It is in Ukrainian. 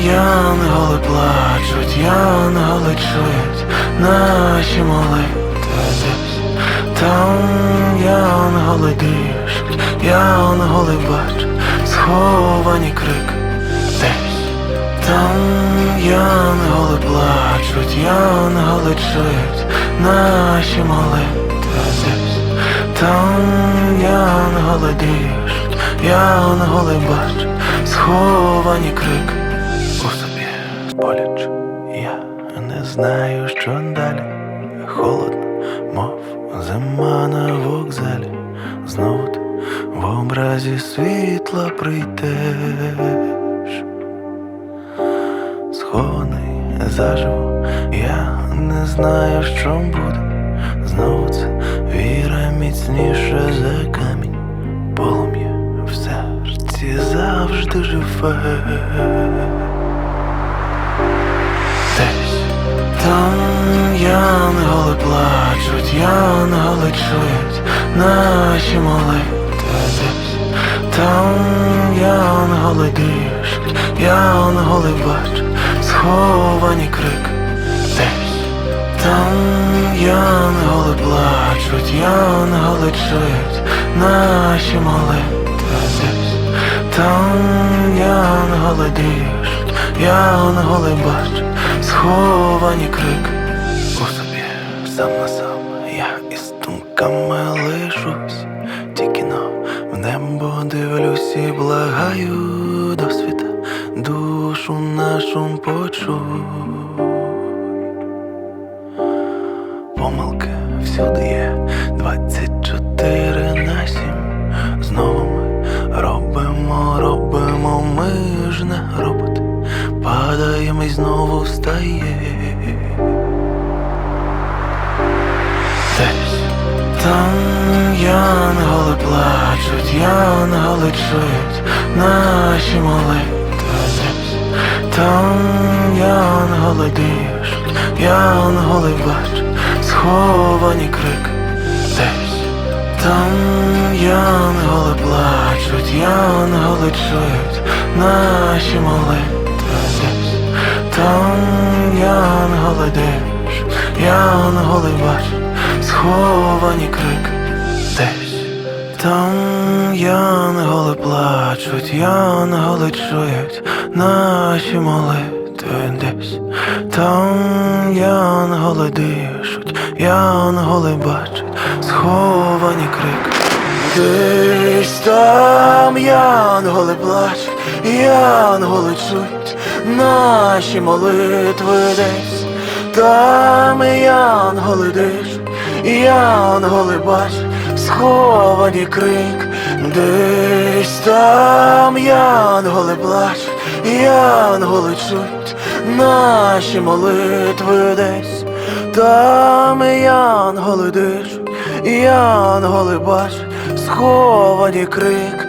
Янголи плачуть, янголи чують наші молитви десь там янголи дишуть, янголи бачать сховані крик десь. Там янголи плачуть, янголи чують наші молитви десь там янголи дишуть, янголи бачать сховані крик у собі боляче, я не знаю, що далі. Холодно, мов зима на вокзалі. Знову ти в образі світла прийдеш. Схований заживо, я не знаю, що буде. Знову це віра міцніше за камінь, завжди живе. Десь там янголи плачуть, янголи чують наші молитви десь там янголи дишуть, янголи бачать сховані крик десь там янголи плачуть, янголи чують наші молитви там янголи дишуть, янголи бачать сховані крик у собі сам на сам я із думками лишусь, тільки но в небо дивлюсь і благаю до світа душу нашу почуй. Помилки всюди є Падаємо і знову встає. Десь там янголи плачуть, янголи чують наші молитви. Десь там янголи дишуть, янголи бачать сховані крик десь там янголи плачуть, янголи чують наші молитви там янголи дишуть, янголи бачать сховані крик десь там янголи плачуть, янголи чують наші молитви десь там янголи дишуть, янголи бачать сховані крик. Десь там янголи плачуть, янголи чують наші молитви десь. Там янголи дишуть, янголи бачать сховані крик, десь там янголи плачуть, янголи чують наші молитви десь, там янголи дишуть, янголи бачать сховані крик,